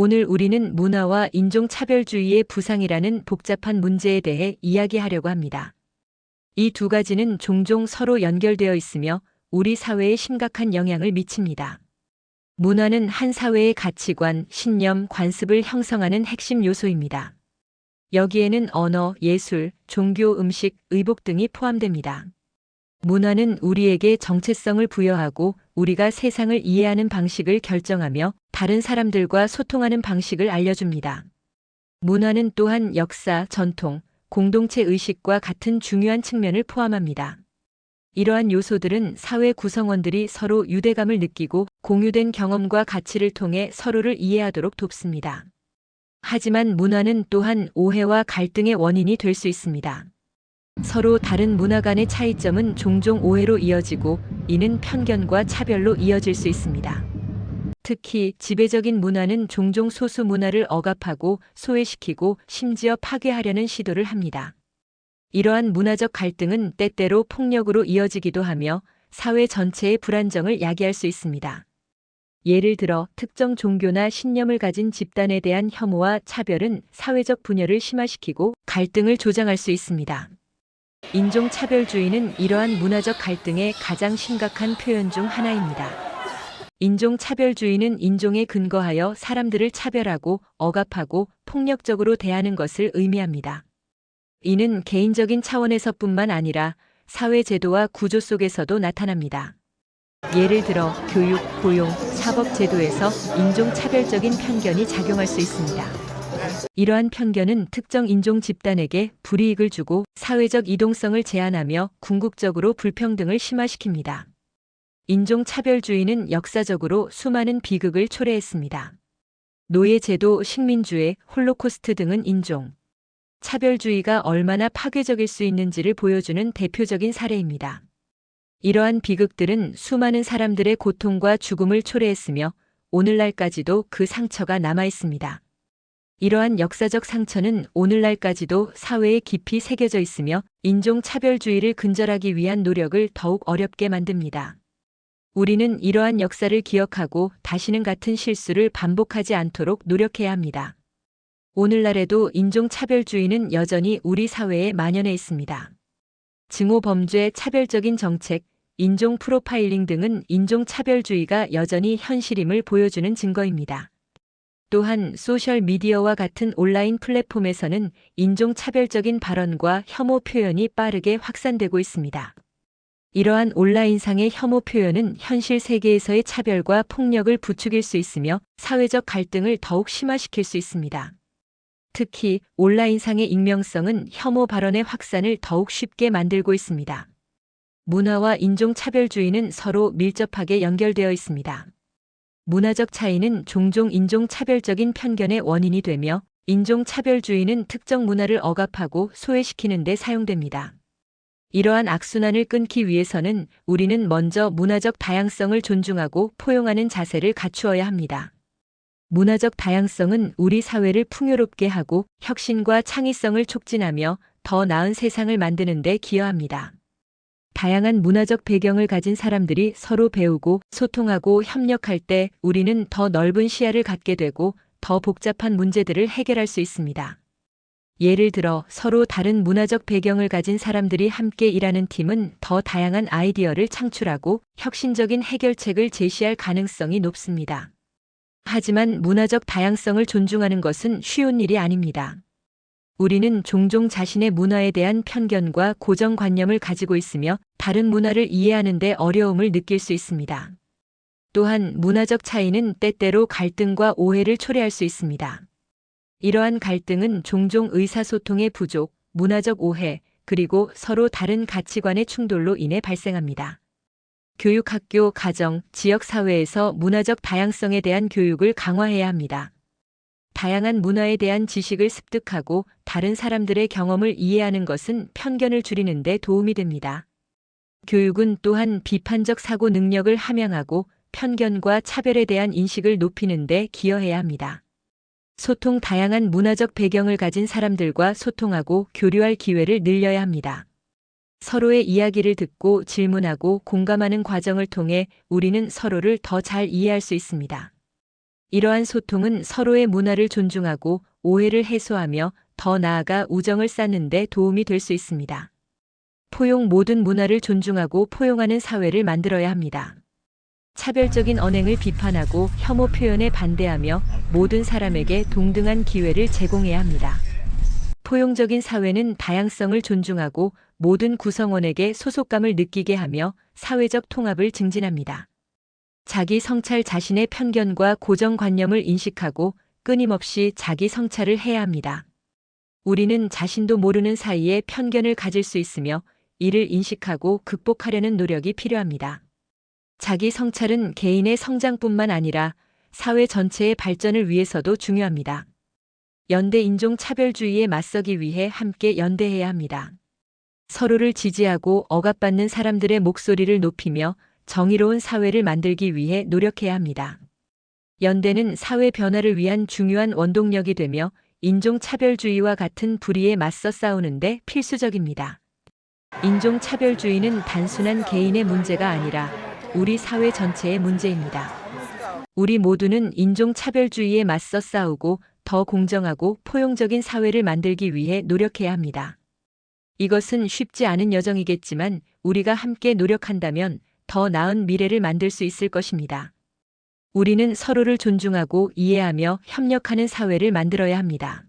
오늘 우리는 문화와 인종차별주의의 부상이라는 복잡한 문제에 대해 이야기하려고 합니다. 이 두 가지는 종종 서로 연결되어 있으며 우리 사회에 심각한 영향을 미칩니다. 문화는 한 사회의 가치관, 신념, 관습을 형성하는 핵심 요소입니다. 여기에는 언어, 예술, 종교, 음식, 의복 등이 포함됩니다. 문화는 우리에게 정체성을 부여하고 우리가 세상을 이해하는 방식을 결정하며 다른 사람들과 소통하는 방식을 알려줍니다. 문화는 또한 역사, 전통, 공동체 의식과 같은 중요한 측면을 포함합니다. 이러한 요소들은 사회 구성원들이 서로 유대감을 느끼고 공유된 경험과 가치를 통해 서로를 이해하도록 돕습니다. 하지만 문화는 또한 오해와 갈등의 원인이 될 수 있습니다. 서로 다른 문화 간의 차이점은 종종 오해로 이어지고 이는 편견과 차별로 이어질 수 있습니다. 특히 지배적인 문화는 종종 소수 문화를 억압하고 소외시키고 심지어 파괴하려는 시도를 합니다. 이러한 문화적 갈등은 때때로 폭력으로 이어지기도 하며 사회 전체의 불안정을 야기할 수 있습니다. 예를 들어 특정 종교나 신념을 가진 집단에 대한 혐오와 차별은 사회적 분열을 심화시키고 갈등을 조장할 수 있습니다. 인종차별주의는 이러한 문화적 갈등의 가장 심각한 표현 중 하나입니다. 인종차별주의는 인종에 근거하여 사람들을 차별하고 억압하고 폭력적으로 대하는 것을 의미합니다. 이는 개인적인 차원에서뿐만 아니라 사회 제도와 구조 속에서도 나타납니다. 예를 들어 교육, 고용, 사법 제도에서 인종차별적인 편견이 작용할 수 있습니다. 이러한 편견은 특정 인종 집단에게 불이익을 주고 사회적 이동성을 제한하며 궁극적으로 불평등을 심화시킵니다. 인종차별주의는 역사적으로 수많은 비극을 초래했습니다. 노예제도, 식민주의, 홀로코스트 등은 인종, 차별주의가 얼마나 파괴적일 수 있는지를 보여주는 대표적인 사례입니다. 이러한 비극들은 수많은 사람들의 고통과 죽음을 초래했으며 오늘날까지도 그 상처가 남아 있습니다. 이러한 역사적 상처는 오늘날까지도 사회에 깊이 새겨져 있으며 인종차별주의를 근절하기 위한 노력을 더욱 어렵게 만듭니다. 우리는 이러한 역사를 기억하고 다시는 같은 실수를 반복하지 않도록 노력해야 합니다. 오늘날에도 인종차별주의는 여전히 우리 사회에 만연해 있습니다. 증오범죄, 차별적인 정책, 인종 프로파일링 등은 인종차별주의가 여전히 현실임을 보여주는 증거입니다. 또한 소셜미디어와 같은 온라인 플랫폼에서는 인종차별적인 발언과 혐오 표현이 빠르게 확산되고 있습니다. 이러한 온라인상의 혐오 표현은 현실 세계에서의 차별과 폭력을 부추길 수 있으며 사회적 갈등을 더욱 심화시킬 수 있습니다. 특히 온라인상의 익명성은 혐오 발언의 확산을 더욱 쉽게 만들고 있습니다. 문화와 인종차별주의는 서로 밀접하게 연결되어 있습니다. 문화적 차이는 종종 인종차별적인 편견의 원인이 되며 인종차별주의는 특정 문화를 억압하고 소외시키는 데 사용됩니다. 이러한 악순환을 끊기 위해서는 우리는 먼저 문화적 다양성을 존중하고 포용하는 자세를 갖추어야 합니다. 문화적 다양성은 우리 사회를 풍요롭게 하고 혁신과 창의성을 촉진하며 더 나은 세상을 만드는 데 기여합니다. 다양한 문화적 배경을 가진 사람들이 서로 배우고 소통하고 협력할 때 우리는 더 넓은 시야를 갖게 되고 더 복잡한 문제들을 해결할 수 있습니다. 예를 들어 서로 다른 문화적 배경을 가진 사람들이 함께 일하는 팀은 더 다양한 아이디어를 창출하고 혁신적인 해결책을 제시할 가능성이 높습니다. 하지만 문화적 다양성을 존중하는 것은 쉬운 일이 아닙니다. 우리는 종종 자신의 문화에 대한 편견과 고정관념을 가지고 있으며 다른 문화를 이해하는 데 어려움을 느낄 수 있습니다. 또한 문화적 차이는 때때로 갈등과 오해를 초래할 수 있습니다. 이러한 갈등은 종종 의사소통의 부족, 문화적 오해, 그리고 서로 다른 가치관의 충돌로 인해 발생합니다. 교육 학교, 가정, 지역 사회에서 문화적 다양성에 대한 교육을 강화해야 합니다. 다양한 문화에 대한 지식을 습득하고 다른 사람들의 경험을 이해하는 것은 편견을 줄이는 데 도움이 됩니다. 교육은 또한 비판적 사고 능력을 함양하고 편견과 차별에 대한 인식을 높이는 데 기여해야 합니다. 소통 다양한 문화적 배경을 가진 사람들과 소통하고 교류할 기회를 늘려야 합니다. 서로의 이야기를 듣고 질문하고 공감하는 과정을 통해 우리는 서로를 더 잘 이해할 수 있습니다. 이러한 소통은 서로의 문화를 존중하고 오해를 해소하며 더 나아가 우정을 쌓는 데 도움이 될 수 있습니다. 포용 모든 문화를 존중하고 포용하는 사회를 만들어야 합니다. 차별적인 언행을 비판하고 혐오 표현에 반대하며 모든 사람에게 동등한 기회를 제공해야 합니다. 포용적인 사회는 다양성을 존중하고 모든 구성원에게 소속감을 느끼게 하며 사회적 통합을 증진합니다. 자기 성찰 자신의 편견과 고정관념을 인식하고 끊임없이 자기 성찰을 해야 합니다. 우리는 자신도 모르는 사이에 편견을 가질 수 있으며 이를 인식하고 극복하려는 노력이 필요합니다. 자기 성찰은 개인의 성장뿐만 아니라 사회 전체의 발전을 위해서도 중요합니다. 연대 인종 차별주의에 맞서기 위해 함께 연대해야 합니다. 서로를 지지하고 억압받는 사람들의 목소리를 높이며 정의로운 사회를 만들기 위해 노력해야 합니다. 연대는 사회 변화를 위한 중요한 원동력이 되며 인종차별주의와 같은 불의에 맞서 싸우는데 필수적입니다. 인종차별주의는 단순한 개인의 문제가 아니라 우리 사회 전체의 문제입니다. 우리 모두는 인종차별주의에 맞서 싸우고 더 공정하고 포용적인 사회를 만들기 위해 노력해야 합니다. 이것은 쉽지 않은 여정이겠지만 우리가 함께 노력한다면 더 나은 미래를 만들 수 있을 것입니다. 우리는 서로를 존중하고 이해하며 협력하는 사회를 만들어야 합니다.